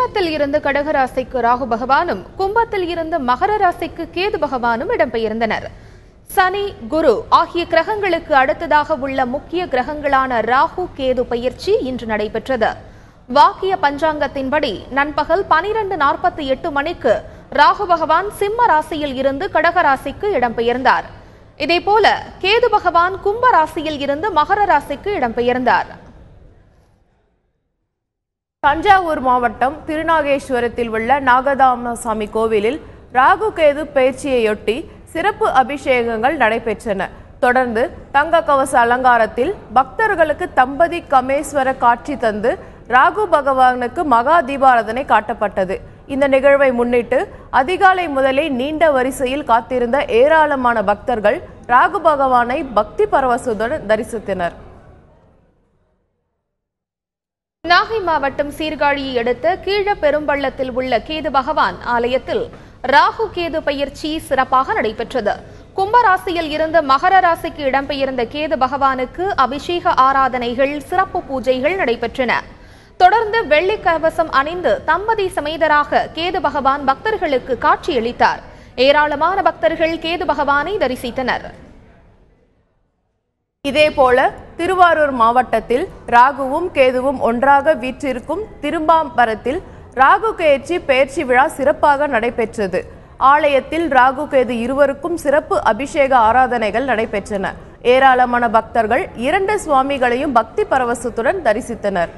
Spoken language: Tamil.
சிம்மத்தில் இருந்து கடகராசிக்கு ராகு பகவானும் கும்பத்தில் இருந்து மகர ராசிக்கு கேது பகவானும் இடம்பெயர்ந்தனர். சனி குரு ஆகிய கிரகங்களுக்கு அடுத்ததாக உள்ள முக்கிய கிரகங்களான ராகு கேது பயிற்சி இன்று நடைபெற்றது. வாக்கிய பஞ்சாங்கத்தின்படி நண்பகல் பனிரெண்டு நாற்பத்தி எட்டு மணிக்கு ராகு பகவான் சிம்ம ராசியில் இருந்து கடகராசிக்கு இடம்பெயர்ந்தார். இதேபோல கேது பகவான் கும்ப ராசியில் இருந்து மகர ராசிக்கு இடம்பெயர்ந்தார். தஞ்சாவூர் மாவட்டம் திருநாகேஸ்வரத்தில் உள்ள நாகதாமசாமி கோவிலில் ராகு கேது பயிற்சியையொட்டி சிறப்பு அபிஷேகங்கள் நடைபெற்றன. தொடர்ந்து தங்க கவச அலங்காரத்தில் பக்தர்களுக்கு தம்பதி கமேஸ்வர காட்சி தந்து ராகு பகவானுக்கு மகா தீபாராதனை காட்டப்பட்டது. இந்த நிகழ்வை முன்னிட்டு அதிகாலை முதலே நீண்ட வரிசையில் காத்திருந்த ஏராளமான பக்தர்கள் ராகு பகவானை பக்தி பரவசத்துடன் தரிசித்தனர். நாகை மாவட்டம் சீர்காழியை அடுத்த கீழ பெரும்பள்ளத்தில் உள்ள கேது பகவான் ஆலயத்தில் ராகு கேது பயிற்சி சிறப்பாக நடைபெற்றது. கும்பராசியில் இருந்து மகர ராசிக்கு இடம்பெயர்ந்த கேது பகவானுக்கு அபிஷேக ஆராதனைகள் சிறப்பு பூஜைகள் நடைபெற்றன. தொடர்ந்து வெள்ளி கவசம் அணிந்து தம்பதி சமேதராக கேது பகவான் பக்தர்களுக்கு காட்சியளித்தார். ஏராளமான பக்தர்கள் கேது பகவானை தரிசித்தனர். இதேபோல திருவாரூர் மாவட்டத்தில் ராகுவும் கேதுவும் ஒன்றாக வீற்றிருக்கும் திரும்பாம்பரத்தில் ராகு கெயர்ச்சி பெயர்ச்சி விழா சிறப்பாக நடைபெற்றது. ஆலயத்தில் ராகு கேது இருவருக்கும் சிறப்பு அபிஷேக ஆராதனைகள் நடைபெற்றன. ஏராளமான பக்தர்கள் இரண்டு சுவாமிகளையும் பக்தி பரவசத்துடன் தரிசித்தனர்.